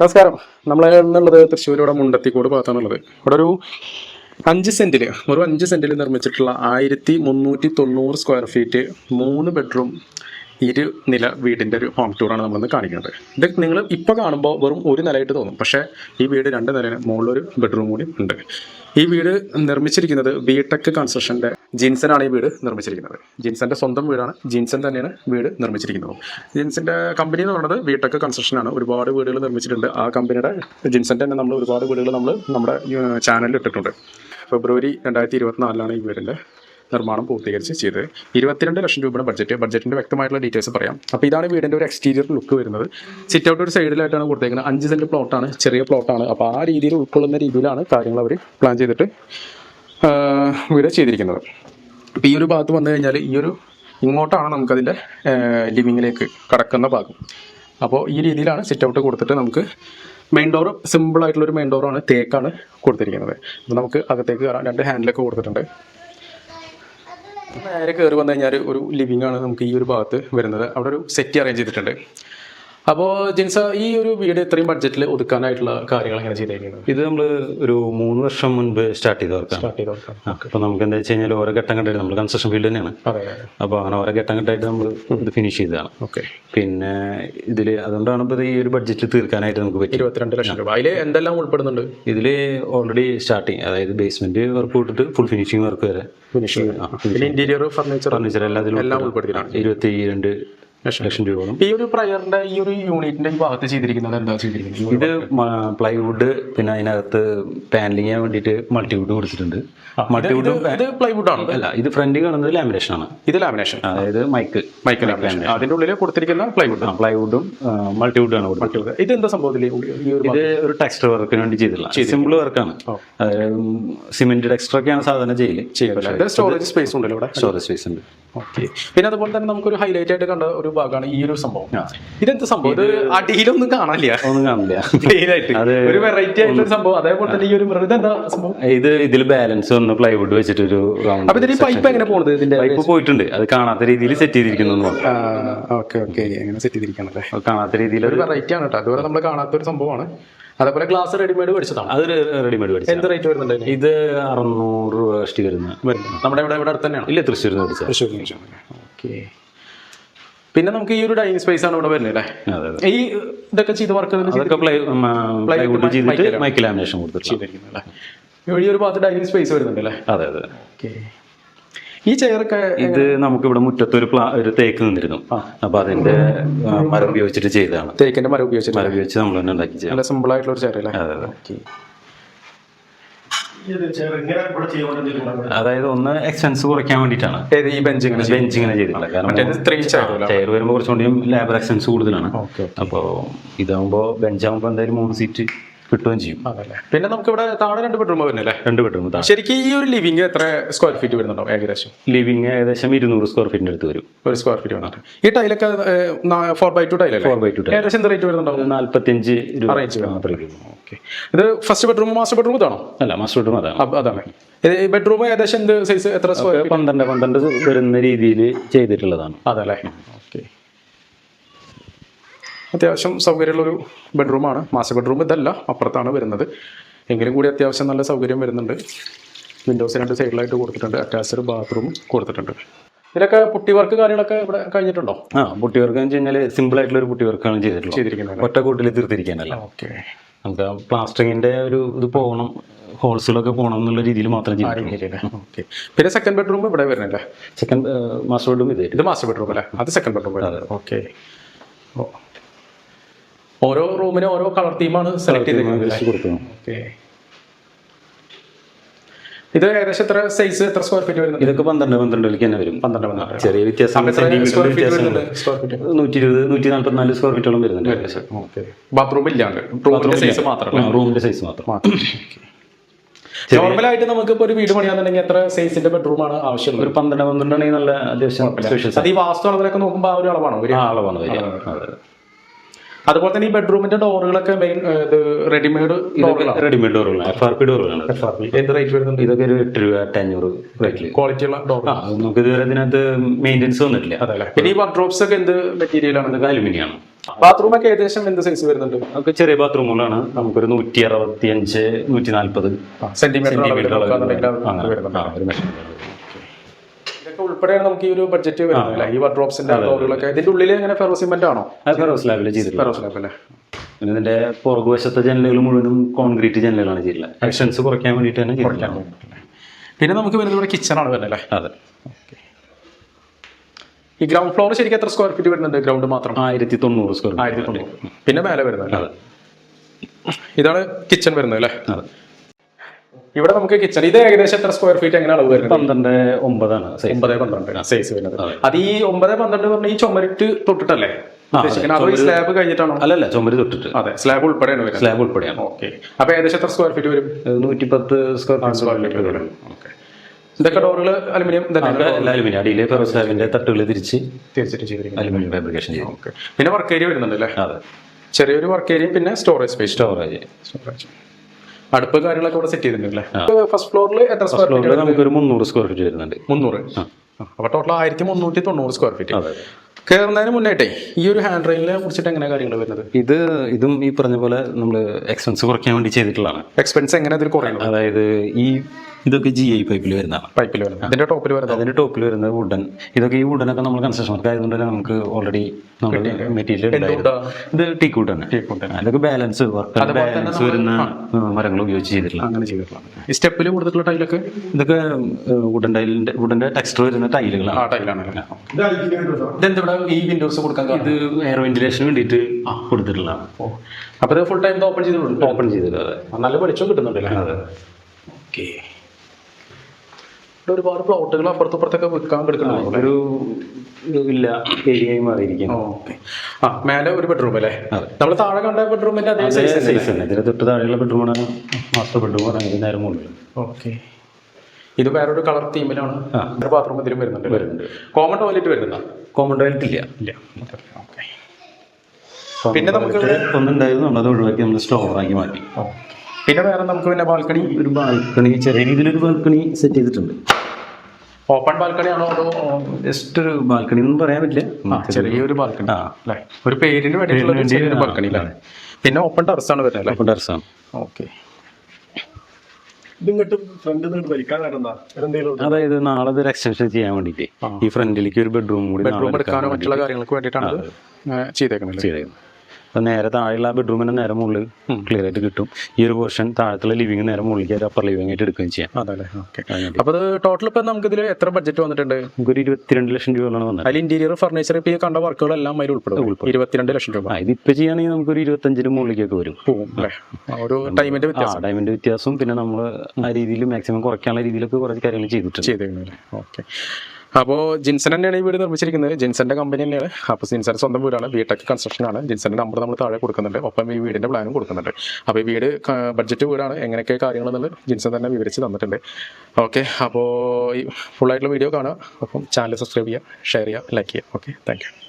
നമസ്കാരം. നമ്മൾ എന്നുള്ളത് തൃശ്ശൂർ ഇവിടെ മുണ്ടത്തിക്കോട് ഭാഗത്താണുള്ളത്. ഇവിടെ ഒരു അഞ്ച് സെന്റിൽ ഒരു അഞ്ച് സെന്റിൽ നിർമ്മിച്ചിട്ടുള്ള ആയിരത്തി മുന്നൂറ്റി തൊണ്ണൂറ് സ്ക്വയർ ഫീറ്റ് മൂന്ന് ബെഡ്റൂം ഇരു നില വീടിന്റെ ഒരു ഹോം ടൂറാണ് നമ്മളിന്ന് കാണിക്കുന്നത്. ഇത് നിങ്ങൾ ഇപ്പോൾ കാണുമ്പോൾ വെറും ഒരു നിലയായിട്ട് തോന്നും. പക്ഷേ ഈ വീട് രണ്ട് നിലയാണ് മുകളിലൊരു ബെഡ്റൂം കൂടി ഉണ്ട്. ഈ വീട് നിർമ്മിച്ചിരിക്കുന്നത് ബി ടെക് കൺസ്ട്രക്ഷന്റെ ജിൻസനാണ് ഈ വീട് നിർമ്മിച്ചിരിക്കുന്നത്. ജിൻസന്റെ സ്വന്തം വീടാണ് ജിൻസൻ തന്നെയാണ് വീട് നിർമ്മിച്ചിരിക്കുന്നത്. ജിൻസന്റെ കമ്പനി എന്ന് പറയുന്നത് വീട്ടൊക്കെ കൺസ്ട്രക്ഷൻ ആണ്. ഒരുപാട് വീടുകൾ നിർമ്മിച്ചിട്ടുണ്ട്. ആ കമ്പനിയുടെ ജിൻസന്റെ തന്നെ നമ്മൾ ഒരുപാട് വീടുകൾ നമ്മൾ നമ്മുടെ ചാനലിൽ ഇട്ടിട്ടുണ്ട്. ഫെബ്രുവരി രണ്ടായിരത്തി ഇരുപത്തിനാലിലാണ് ഈ വീടിന്റെ നിർമ്മാണം പൂർത്തീകരിച്ച് ചെയ്തത്. ഇരുപത്തിരണ്ട് ലക്ഷം രൂപയുടെ ബഡ്ജറ്റ് ബഡ്ജറ്റിന്റെ വ്യക്തമായിട്ടുള്ള ഡീറ്റെയിൽസ് പറയാം. അപ്പോൾ ഇതാണ് വീടിന്റെ ഒരു എക്സ്റ്റീരിയർ ലുക്ക് വരുന്നത്. സിറ്റ് ഔട്ട് ഒരു സൈഡിലായിട്ടാണ് കൊടുത്തേക്കുന്നത്. അഞ്ച് സെന്റ് പ്ലോട്ടാണ് ചെറിയ പ്ലോട്ടാണ് അപ്പോൾ ആ രീതിയിൽ ഉൾക്കൊള്ളുന്ന രീതിയിലാണ് കാര്യങ്ങൾ അവർ പ്ലാൻ ചെയ്തിട്ട് വീട് ചെയ്തിരിക്കുന്നത്. ഈ ഒരു ഭാഗത്ത് വന്നു കഴിഞ്ഞാൽ ഈ ഒരു ഇങ്ങോട്ടാണ് നമുക്കതിന്റെ ലിവിങ്ങിലേക്ക് കടക്കുന്ന ഭാഗം. അപ്പോൾ ഈ രീതിയിലാണ് സിറ്റ് ഔട്ട് കൊടുത്തിട്ട് നമുക്ക് മെയിൻ ഡോർ സിമ്പിൾ ആയിട്ടുള്ള ഒരു മെയിൻ ഡോറാണ് തേക്കാണ് കൊടുത്തിരിക്കുന്നത്. അപ്പോൾ നമുക്ക് അകത്തേക്ക് കയറാം. രണ്ട് ഹാൻഡിലൊക്കെ കൊടുത്തിട്ടുണ്ട്. നേരെ കയറി വന്നു കഴിഞ്ഞാൽ ഒരു ലിവിംഗ് ആണ് നമുക്ക് ഈ ഒരു ഭാഗത്ത് വരുന്നത്. അവിടെ ഒരു സെറ്റ് അറേഞ്ച് ചെയ്തിട്ടുണ്ട്. അപ്പോൾ ജിൻസ ഈ ഒരു വീട് ഇത്രയും ബഡ്ജറ്റിൽ ഒതുക്കാനായിട്ടുള്ള കാര്യങ്ങൾ എങ്ങനെ ചെയ്തേക്കുന്നത്? ഇത് നമ്മൾ ഒരു മൂന്ന് വർഷം മുൻപ് സ്റ്റാർട്ട് ചെയ്ത വർക്കാണ് അപ്പോൾ നമുക്ക് എന്താ വെച്ച് കഴിഞ്ഞാൽ ഓരോ ഘട്ടം ഘട്ടമായിട്ട് നമ്മൾ കൺസ്ട്രക്ഷൻ ഫീൽഡ് തന്നെയാണ്. അപ്പൊ അപ്പോൾ അങ്ങനെ ഓരോ ഘട്ടം ഘട്ടമായിട്ട് നമ്മൾ ഇത് ഫിനിഷ് ചെയ്തതാണ്. ഓക്കെ. പിന്നെ ഇതിൽ അതുകൊണ്ടാണ് ഇപ്പോൾ ഈ ഒരു ബഡ്ജറ്റിൽ തീർക്കാനായിട്ട് നമുക്ക് പറ്റും ഇരുപത്തിരണ്ട് ലക്ഷം രൂപ. അതിൽ എന്തെല്ലാം ഉൾപ്പെടുന്നുണ്ട്? ഇതിൽ ഓൾറെഡി സ്റ്റാർട്ടിങ് അതായത് ബേസ്മെന്റ് വർക്ക് തൊട്ടിട്ട് ഫുൾ ഫിനിഷിംഗ് വർക്ക് വരെ. ഫിനിഷിംഗ് ഇന്റീരിയർ ഫർണിച്ചർ ഫർണിച്ചർ എല്ലാത്തിലും എല്ലാം ഉൾപ്പെടുത്തിയിട്ടാണ്. ഇരുപത്തി രണ്ട് ലക്ഷം ഈ ഒരു പ്രയറിന്റെ ഈ ഒരു യൂണിറ്റിന്റെ ഈ ഭാഗത്ത് ചെയ്തിരിക്കുന്നത് എന്താ ചെയ്തിരിക്കുന്നത്? ഇത് പ്ലൈവുഡ് പിന്നെ അതിനകത്ത് പാനലിങ് ചെയ്യാൻ വേണ്ടിയിട്ട് മൾട്ടിവുഡ് കൊടുത്തിട്ടുണ്ട്. മൾട്ടിവുഡ് ഇത് പ്ലൈവുഡ് ആണ്? അല്ല ഇത് ഫ്രണ്ട് കാണുന്നത് ലാമിനേഷൻ ആണ്. ഇത് ലാമിനേഷൻ അതായത് മൈക്ക് മൈക്ക് ലാമിനേഷൻ അതിന്റെ ഉള്ളിൽ കൊടുത്തിരിക്കുന്ന പ്ലൈവുഡ് ആണ്. പ്ലൈവുഡും മൾട്ടിവുഡ് ആണ് ഇത് എന്താ ഒരു ഇത് ഒരു ടെക്സ്റ്റർ വർക്കിന് വേണ്ടി ചെയ്തില്ല സിമ്പിൾ വർക്കാണ് സിമെന്റ് ടെക്സ്റ്റർ ഒക്കെയാണ് സാധാരണ ചെയ്യൽ. സ്റ്റോറേജ് സ്പേസ് ഉണ്ടല്ലോ ഇവിടെ. സ്റ്റോറേജ് സ്പേസ് ഉണ്ട്. ഓക്കെ. പിന്നെ അതുപോലെ തന്നെ നമുക്കൊരു ഹൈലൈറ്റ് ആയിട്ട് കണ്ട ഒരു ഭാഗമാണ് ഈ ഒരു സംഭവം. ഇതെന്ത് സംഭവം? ഇത് അടിയിലൊന്നും കാണാനില്ല. ഒന്നും കാണില്ല ഒരു വെറൈറ്റി ആയിട്ടുള്ള സംഭവം. അതേപോലെ തന്നെ ഈ ഒരു മിറർ ഇതെന്താ സംഭവം? ഇത് ഇതിൽ ബാലൻസ് ഒന്ന് പ്ലൈവുഡ് വെച്ചിട്ട് ഒരു റൗണ്ട് അപ്പൊ ഇതിന് പൈപ്പ് എങ്ങനെ പോണത് ഇതിന്റെ പൈപ്പ് പോയിട്ടുണ്ട്. അത് കാണാത്ത രീതിയിൽ സെറ്റ് ചെയ്തിരിക്കുന്നു. Okay okay. അങ്ങനെ സെറ്റ് ചെയ്തിരിക്കണല്ലേ കാണാത്ത രീതിയിൽ ഒരു വെറൈറ്റി ആണ് കേട്ടോ. അതുപോലെ നമ്മൾ കാണാത്ത ഒരു സംഭവമാണ്. അതേപോലെ ഗ്ലാസ് റെഡിമെയ്ഡ് മേടിച്ചതാണ്. അത് റെഡിമെയ്ഡ് മേടിച്ചത് എന്ത് റേറ്റ് വരുന്നുണ്ട് ഇത് അറുന്നൂറ് രൂപ കഷ്ടി വരുന്ന. വരുന്നത് നമ്മുടെ ഇവിടെ ഇവിടെ അടുത്ത് തന്നെയാണ്? ഇല്ല തൃശ്ശൂർ നിന്ന് മേടിച്ചത് തൃശ്ശൂർ ഓക്കെ. പിന്നെ നമുക്ക് ഈ ഒരു ഡൈനിങ് സ്പേസ് ആണ് ഇവിടെ വരുന്നത് അല്ലേ? ഈ ഇതൊക്കെ ചെയ്ത് വർക്ക് അതൊക്കെ പ്ലൈവുഡ് ചെയ്തിട്ട് മൈക്ക് ലാമിനേഷൻ കൊടുത്തിട്ട് ചെയ്തിരിക്കുന്നത് ഈ ഒരു ഭാഗത്ത് ഡൈനിങ് സ്പേസ് വരുന്നുണ്ട് അല്ലേ? അതെ അതെ. ഓക്കെ. ഈ ചെയറൊക്കെ ഇത് നമുക്ക് ഇവിടെ മുറ്റത്ത് ഒരു പ്ലാ ഒരു തേക്ക് നിന്നിരുന്നു. അപ്പൊ അതിന്റെ മരം ഉപയോഗിച്ചിട്ട് ചെയ്തതാണ്. തേക്കിന്റെ മരം ഉപയോഗിച്ചിട്ട് മരം ഉപയോഗിച്ച് നമ്മൾ തന്നെ ഉണ്ടാക്കി ചെയ്യാം നല്ല സിമ്പിൾ ആയിട്ടുള്ള ഒരു ചെയർ അല്ലേ അതെ അതെ അതായത് ഒന്ന് എക്സ്പെൻസ് കുറയ്ക്കാൻ വേണ്ടിയിട്ടാണ്. ഈ ബെഞ്ച് ഇങ്ങനെ ബെഞ്ച് ഇങ്ങനെ കാരണം ചെയർ ചെയർ വരുമ്പോൾ കുറച്ചുകൂടി ലേബർ എക്സ്പെൻസ് കൂടുതലാണ്. അപ്പോ അപ്പോൾ ഇതാകുമ്പോൾ ബെഞ്ചാകുമ്പോൾ എന്തായാലും മൂന്ന് സീറ്റ് കിട്ടുകയും ചെയ്യും. പിന്നെ നമുക്ക് ഇവിടെ താഴെ രണ്ട് ബെഡ്റൂം വരുന്നില്ല രണ്ട് ബെഡ്റൂം താഴെ. ശരിക്കും ഈ ഒരു ലിവിംഗ് എത്ര സ്ക്വയർ ഫീറ്റ് വരുന്നുണ്ടോ ഏകദേശം? ലിവിംഗ് ഏകദേശം ഇരുന്നൂറ് സ്ക്വയർ ഫീറ്റിന്റെ അടുത്ത് വരും. ഒരു സ്ക്വയർ ഫീറ്റ് വേണം ഈ ടൈലൊക്കെ ഫോർ ബൈ ടു ടൈലല്ലേ ഫോർ ബൈ ടു ഏകദേശം എന്ത് റേറ്റ് വരുന്നുണ്ടോ നാല്പത്തഞ്ച് രൂപ അത്രയും ഓക്കെ ഇത് ഫസ്റ്റ് ബെഡ്റൂം മാസ്റ്റർ ബെഡ്റൂം ഇതാണോ? അല്ല മാസ്റ്റർ ബെഡ്റൂം അതാണ്. അതാണ്. ഈ ബെഡ്റൂം ഏകദേശം എന്ത് സൈസ് എത്ര സ്ക്വയർ പന്ത്രണ്ട് പന്ത്രണ്ട് വരുന്ന രീതിയിൽ ചെയ്തിട്ടുള്ളതാണ്. അതല്ലേ? ഓക്കെ അത്യാവശ്യം സൗകര്യമുള്ളൊരു ബെഡ്റൂമാണ് മാസ്റ്റർ ബെഡ്റൂം ഇതല്ല അപ്പുറത്താണ് വരുന്നത്. എങ്കിലും കൂടി അത്യാവശ്യം നല്ല സൗകര്യം വരുന്നുണ്ട്. വിൻഡോസ് രണ്ട് സൈഡിലായിട്ട് കൊടുത്തിട്ടുണ്ട്. അറ്റാച്ച്ഡ് ബാത്റൂം കൊടുത്തിട്ടുണ്ട്. ഇതിലൊക്കെ പുട്ടി വർക്ക് കാര്യങ്ങളൊക്കെ ഇവിടെ കഴിഞ്ഞിട്ടുണ്ടോ? ആ പുട്ടി വർക്ക് എന്ന് വെച്ച് കഴിഞ്ഞാൽ സിമ്പിൾ ആയിട്ടുള്ള ഒരു പുട്ടി വർക്കാണ് ചെയ്തിട്ടുള്ളത്. ചെയ്തിരിക്കുന്നത് ഒറ്റ കൂട്ടിൽ തീർത്തിരിക്കാനല്ല. ഓക്കെ നമുക്ക് പ്ലാസ്റ്ററിങ്ങിന്റെ ഒരു ഇത് പോകണം ഹോൾസുകളൊക്കെ പോകണം എന്നുള്ള രീതിയിൽ മാത്രം ഓക്കെ പിന്നെ സെക്കൻഡ് ബെഡ്റൂം ഇവിടെ വരുന്നില്ല? സെക്കൻഡ് മാസ്റ്റർ ബെഡ്റൂം ഇത്. ഇത് മാസ്റ്റർ ബെഡ്റൂം അല്ലേ? അത് സെക്കൻഡ് ബെഡ്റൂം ഓക്കെ ഓരോ റൂമിനും ഓരോ കളർ തീമാണ് സെലക്ട് ഓക്കെ. ഇത് ഏകദേശം എത്ര സൈസ് എത്ര സ്ക്വയർ ഫീറ്റ് വരുന്നത് ഇതൊക്കെ പന്ത്രണ്ട് പന്ത്രണ്ടിലേക്ക് തന്നെ വരും. പന്ത്രണ്ട് പന്ത്രണ്ട്. ചെറിയ വ്യത്യാസം നൂറ്റി ഇരുപത് നൂറ്റി നാല്പത്തിനാല് സ്ക്വയർ ഫീറ്റോളം വരുന്നുണ്ട്? ബാത്റൂം ഇല്ലാണ്ട്. റൂമിന്റെ സൈസ് മാത്രം റൂമിന്റെ സൈസ് മാത്രം. നോർമലായിട്ട് നമുക്ക് ഇപ്പോൾ ഒരു വീട് പണിയാന്നുണ്ടെങ്കിൽ എത്ര സൈസിന്റെ ബെഡ്റൂം ആണ് ആവശ്യം ഒരു പന്ത്രണ്ട് പന്ത്രണ്ടാണെങ്കിൽ നല്ല അത്യാവശ്യം അത് ഈ വാസ്തു അളവിലൊക്കെ നോക്കുമ്പോൾ ആ ഒരു അളവാണ്? ഒരു അളവാണ് അതുപോലെ തന്നെ ഈ ബെഡ്റൂമിന്റെ ഡോറുകളൊക്കെ മെയിൻ ഇത് റെഡിമെയ്ഡ് ഡോറുകളാണ് റെഡിമെയ്ഡ് ഡോറുകളാണ് എഫ് ആർ പി ഡോറുകളാണ് എന്ത് റേറ്റ് വരുന്നുണ്ട്? ഇതൊക്കെ ഒരു എട്ട് രൂപ എട്ട് അഞ്ഞൂറ് റേറ്റിൽ ക്വാളിറ്റി ഉള്ള ഡോർ നമുക്ക് ഇതുവരെ ഇതിനകത്ത് മെയിന്റെനൻസ് വന്നിട്ടില്ല. അതല്ലേ പിന്നെ ഈ വാർഡ്രോപ്സ് ഒക്കെ എന്ത് മെറ്റീരിയലാണ് അതൊക്കെ അലുമിനിയാണ് ബാത്റൂം ഒക്കെ ഏകദേശം എന്ത് സൈസ് വരുന്നുണ്ട്? നമുക്ക് ചെറിയ ബാത്റൂമുകളാണ് നമുക്കൊരു നൂറ്റി അറുപത്തി അഞ്ച് നൂറ്റി നാല്പത് സെന്റിമീറ്റർ സെന്റിമീറ്റർ വരുന്നുണ്ട് ഒരു മെഷർമെന്റ് ഇതൊക്കെ ഉൾപ്പെടെയാണ് നമുക്ക് ഈ ഒരു ബഡ്ജറ്റ് വരുന്നത് ഈ വാർഡ്രോപ്സിന്റെ ഡോറുകളൊക്കെ ഇതിന്റെ ഉള്ളിൽ എങ്ങനെ ഫെറോ സിമെന്റ് ആണോ? ഫെറോസ് ലാബിൽ ചെയ്തിട്ടുള്ളത് ഫെറോ സ്ലാബ് അല്ലേ പിന്നെ ഇതിന്റെ പുറകുവശത്തെ ജനലുകൾ മുഴുവനും കോൺക്രീറ്റ് ജനലുകളാണ് ചെയ്തിട്ടുള്ളത്. എക്സ്റ്റൻസ് കുറയ്ക്കാൻ വേണ്ടിയിട്ട് തന്നെ കുറയ്ക്കാൻ പിന്നെ നമുക്ക് വരുന്നത് ഇവിടെ കിച്ചൺ ആണ് വരുന്നത് അല്ലേ? അതെ. ഈ ഗ്രൗണ്ട് ഫ്ലോർ ശരിക്കും എത്ര സ്ക്വയർ ഫീറ്റ് വരുന്നുണ്ട് ഗ്രൗണ്ട് മാത്രം? ആയിരത്തി തൊണ്ണൂറ് സ്ക്വയർ ആയിരത്തി തൊണ്ണൂറ് പിന്നെ മേലെ വരുന്നത് ഇതാണ് കിച്ചൺ വരുന്നത് അല്ലേ? അതെ. ഇവിടെ നമുക്ക് കിച്ചൺ ഇത് ഏകദേശം എത്ര സ്ക്വയർ ഫീറ്റ് എങ്ങനെയാണ് വരുന്നത്? പന്ത്രണ്ട് ഒമ്പതാണ് ഒമ്പത് പന്ത്രണ്ട് സൈസ് വരുന്നത്. അത്. ഈ ഒമ്പത് പന്ത്രണ്ട് പറഞ്ഞ ഈ ചുമരിട്ട് തൊട്ടിട്ടല്ലേ? സ്ലാബ് കഴിഞ്ഞിട്ടാണോ? അല്ലല്ല ചുമര് തൊട്ടിട്ട്. അതെ സ്ലാബ് ഉൾപ്പെടെയാണ് വരുന്നത്. സ്ലാബ് ഉൾപ്പെടെയാണ്. ഓക്കെ അപ്പൊ ഏകദേശം എത്ര സ്ക്വയർ ഫീറ്റ് വരും? നൂറ്റി പത്ത് സ്ക്വയർ ഫീറ്റ് വരും. ഓക്കെ ഇതൊക്കെ ഡോറുകൾ അലുമിനിയം അലുമിനിയം. അടിയിലെ ഫെറോസ് ലാബിന്റെ തട്ടുകൾ തിരിച്ച് തിരിച്ചിട്ട് അലുമിനിയം ഫാബ്രിക്കേഷൻ ചെയ്യും. ഓക്കെ പിന്നെ വർക്ക് ഏരിയ വരുന്നുണ്ട് അല്ലേ അതെ. ചെറിയൊരു വർക്ക് ഏരിയയും പിന്നെ സ്റ്റോറേജ് സ്പേസ് സ്റ്റോറേജ് സ്റ്റോറേജ് അടുപ്പ് കാര്യങ്ങളൊക്കെ ഇവിടെ സെറ്റ് ചെയ്തിട്ടുണ്ടല്ലേ? ഫസ്റ്റ് ഫ്ലോറിൽ എത്ര സ്ക്വയർ ഫീറ്റ് നമുക്ക് ഒരു മുന്നൂറ് സ്ക്വയർ ഫീറ്റ് വരുന്നുണ്ട്. മുന്നൂറ്. അപ്പൊ ടോട്ടൽ ആയിരത്തി മുന്നൂറ്റി തൊണ്ണൂറ് സ്ക്വയർ ഫീറ്റ് കയറുന്നതിന് മുന്നേട്ടെ ഈ ഒരു ഹാൻഡ് റെയിലിനെ കുറിച്ചിട്ട് എങ്ങനെ കാര്യങ്ങൾ വരുന്നത്? ഇത് ഇതും ഈ പറഞ്ഞ പോലെ നമ്മൾ എക്സ്പെൻസ് കുറയ്ക്കാൻ വേണ്ടി ചെയ്തിട്ടുള്ളതാണ്. എക്സ്പെൻസ് എങ്ങനെ അതിൽ കുറയുന്നത്? അതായത് ഈ ഇതൊക്കെ ജി ഐ പൈപ്പിൽ വരുന്നതാണ്. പൈപ്പിൽ വരുന്നത്. അതിന്റെ ടോപ്പിൽ വരുന്നത്? അതിന്റെ ടോപ്പിൽ വരുന്നത് വുഡൻ ഇതൊക്കെ ഈ വുഡനൊക്കെ നമ്മൾ കൺസ്ട്രക്ഷൻ വർക്ക് ആയതുകൊണ്ട് തന്നെ നമുക്ക് ഓൾറെഡി നമ്മൾ മെറ്റീരിയൽ ഇത് ടീക്ക് വുഡ് തന്നെ. അതൊക്കെ ബാലൻസ് വർക്ക് ബാലൻസ് വരുന്ന മരങ്ങൾ ഉപയോഗിച്ച് ചെയ്തിട്ടില്ല അങ്ങനെ ചെയ്തിട്ടുള്ളത്. ഈ സ്റ്റെപ്പിൽ കൊടുത്തിട്ടുള്ള ടൈലൊക്കെ ഇതൊക്കെ വുഡൻ ടൈലിന്റെ വുഡന്റെ ടെക്സ്റ്റർ വരുന്ന ടൈലുകളാണ് ആ ടൈലാണ് ഇതെന്താ ഈ വിൻഡോസ് കൊടുക്കാൻ കാരണം? ഇത് എയർ വെന്റിലേഷന് വേണ്ടിയിട്ട് കൊടുത്തിട്ടുള്ളതാണ്. അപ്പൊ ഇത് ഫുൾ ടൈം ഓപ്പൺ ചെയ്തിട്ടുണ്ട് ഓപ്പൺ ചെയ്തിട്ട് നല്ല വെളിച്ചം കിട്ടുന്നുണ്ടല്ലേ? അതെ. ഓക്കെ ഇവിടെ ഒരുപാട് പ്ലോട്ടുകൾ അപ്പുറത്തും ഇപ്പുറത്തൊക്കെ വിൽക്കാൻ കിടക്കുന്നുണ്ട് ഒരു ഇല്ല ഏരിയയും മാറിയിരിക്കും ഓക്കെ. ആ മേലെ ഒരു ബെഡ്റൂം അല്ലേ? നമ്മൾ താഴെ കണ്ട ബെഡ്റൂമിന്റെ അതേ സൈസ് തന്നെ. ഇതിന് തൊട്ട് താഴെയുള്ള ബെഡ്റൂമാണ് മാസ്റ്റർ ബെഡ്റൂം അതിന് നേരം മുകളിൽ. ഓക്കെ. ഇത് വേറൊരു കളർ തീമിലാണ്. ഒരു ബാത്റൂം ഇതിലും വരുന്നുണ്ട് വരുന്നുണ്ട്. കോമൺ ടോയ്ലറ്റ് വരുന്ന കോമൺ ടോയ്ലറ്റ് ഇല്ല. ഇല്ല. ഓക്കെ പിന്നെ നമുക്ക് ഒന്നുണ്ടായിരുന്നു നമ്മളത് ഒഴിവാക്കി നമ്മൾ സ്റ്റോർ ആക്കി മാറ്റി. പിന്നെ വേറെ നമുക്ക് പിന്നെ ബാൽക്കണി ഒരു ബാൽക്കണി ചെറിയ രീതിയിലൊരു ബാൽക്കണി സെറ്റ് ചെയ്തിട്ടുണ്ട്. ഓപ്പൺ ബാൽക്കണി ആണോ അതോ ജസ്റ്റ് ഒരു ബാൽക്കണി ഒന്നും പറയാൻ പറ്റില്ല. ചെറിയൊരു ബാൽക്കണി. അല്ലേ? ഒരു പേരിന് വേണ്ടിയിട്ടുള്ള ഒരു ചെറിയൊരു ആ, ബാൽക്കണി അല്ലേ? പിന്നെ ഓപ്പൺ ടെറസ് ആണ് വരുന്നത് ഓക്കെ. നിന്ന് വലിക്കാൻ കാരണം എന്തെങ്കിലും അതായത് നാളെ ഒരു എക്സ്റ്റൻഷൻ ചെയ്യാൻ വേണ്ടിയിട്ട് ഈ ഫ്രണ്ടിലേക്ക് ഒരു ബെഡ്റൂം കൂടി ബെഡ്റൂം എടുക്കാനോ മറ്റുള്ള കാര്യങ്ങൾക്ക് വേണ്ടിയിട്ടാണ് ചെയ്തേക്കുന്നത് ചെയ്തേക്കുന്നത്. അപ്പം നേരെ താഴെയുള്ള ബെഡ്റൂമിന് നേരെ മുകളിൽ ക്ലിയർ ആയിട്ട് കിട്ടും. ഈ ഒരു പോർഷൻ താഴത്തുള്ള ലിവിംഗ് നേരെ മുകളിലേക്ക് ഒരു അപ്പർ ലിവിംഗ് ആയിട്ട് എടുക്കുകയും ചെയ്യാം. അതല്ലേ ഓക്കെ അപ്പൊ ഇത് ടോട്ടൽ ഇപ്പൊ നമുക്ക് ഇതിൽ എത്ര ബഡ്ജറ്റ് വന്നിട്ടുണ്ട്? നമുക്ക് ഒരു ഇരുപത്തിരണ്ട് ലക്ഷം രൂപയാണ് വന്നത്. അതിൽ ഇന്റീരിയർ ഫർണിച്ചർ ഇപ്പൊ ഈ കണ്ട വർക്കുകളെല്ലാം അതിൽ ഉൾപ്പെടും. ഇരുപത്തിരണ്ട് ലക്ഷം രൂപ. ഇതിപ്പോൾ ചെയ്യുകയാണെങ്കിൽ നമുക്കൊരു ഇരുപത്തഞ്ചിന് മുകളിലേക്കൊക്കെ വരും. ഒരു ടൈമിന്റെ വ്യത്യാസം. ടൈമിന്റെ വ്യത്യാസവും പിന്നെ നമ്മൾ ആ രീതിയിൽ മാക്സിമം കുറയ്ക്കാനുള്ള രീതിയിലൊക്കെ കുറച്ച് കാര്യങ്ങൾ ചെയ്തിട്ടുണ്ട്. ചെയ്തിട്ടുണ്ട് ഓക്കെ അപ്പോൾ ജിൻസൺ തന്നെയാണ് ഈ വീട് നിർമ്മിച്ചിരിക്കുന്നത്. ജിൻസന്റെ കമ്പനി തന്നെയാണ്. അപ്പോൾ ജിൻസന്റെ സ്വന്തം വീടാണ്. ബിടെക് കൺസ്ട്രക്ഷൻ ആണ്. ജിൻസന്റെ നമ്പർ നമ്മൾ താഴെ കൊടുക്കുന്നുണ്ട്. ഒപ്പം ഈ വീടിന്റെ പ്ലാനും കൊടുക്കുന്നുണ്ട്. അപ്പോൾ ഈ വീട് ബഡ്ജറ്റ് വീടാണ്. എങ്ങനെയൊക്കെ കാര്യങ്ങളെന്നുള്ളത് ജിൻസൺ തന്നെ വിവരിച്ച് തന്നിട്ടുണ്ട്. ഓക്കെ അപ്പോൾ ഈ ഫുള്ളായിട്ടുള്ള വീഡിയോ കാണുക. അപ്പം ചാനൽ സബ്സ്ക്രൈബ് ചെയ്യുക ഷെയർ ചെയ്യുക ലൈക്ക് ചെയ്യുക. Okay thank